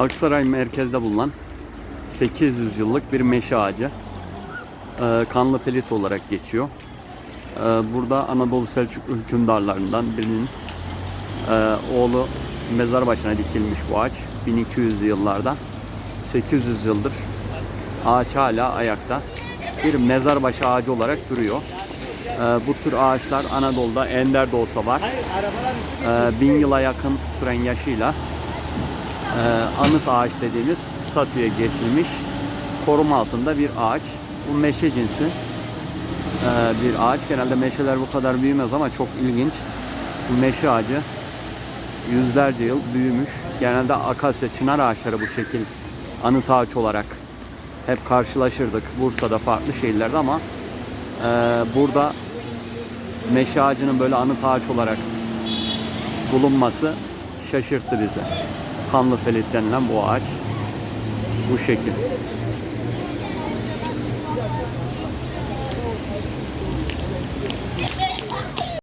Aksaray merkezde bulunan 800 yıllık bir meşe ağacı. Ee, kanlı pelit olarak geçiyor. Ee, burada Anadolu Selçuklu hükümdarlarından birinin e, oğlu mezar başına dikilmiş bu ağaç. 1200'lü yıllarda. 800 yıldır ağaç hala ayakta. Bir mezar başı ağacı olarak duruyor. Ee, bu tür ağaçlar Anadolu'da ender de olsa var. Bin yıla yakın süren yaşıyla e, anıt ağaç dediğimiz statüye geçilmiş koruma altında bir ağaç. Bu meşe cinsi e, bir ağaç. Genelde meşeler bu kadar büyümez ama çok ilginç. Bu meşe ağacı yüzlerce yıl büyümüş. Genelde akasya, çınar ağaçları bu şekil anıt ağaç olarak hep karşılaşırdık. Bursa'da farklı şehirlerde ama e, burada meşe ağacının böyle anıt ağaç olarak bulunması şaşırttı bizi. Kanlı pelit denilen bu ağaç bu şekil.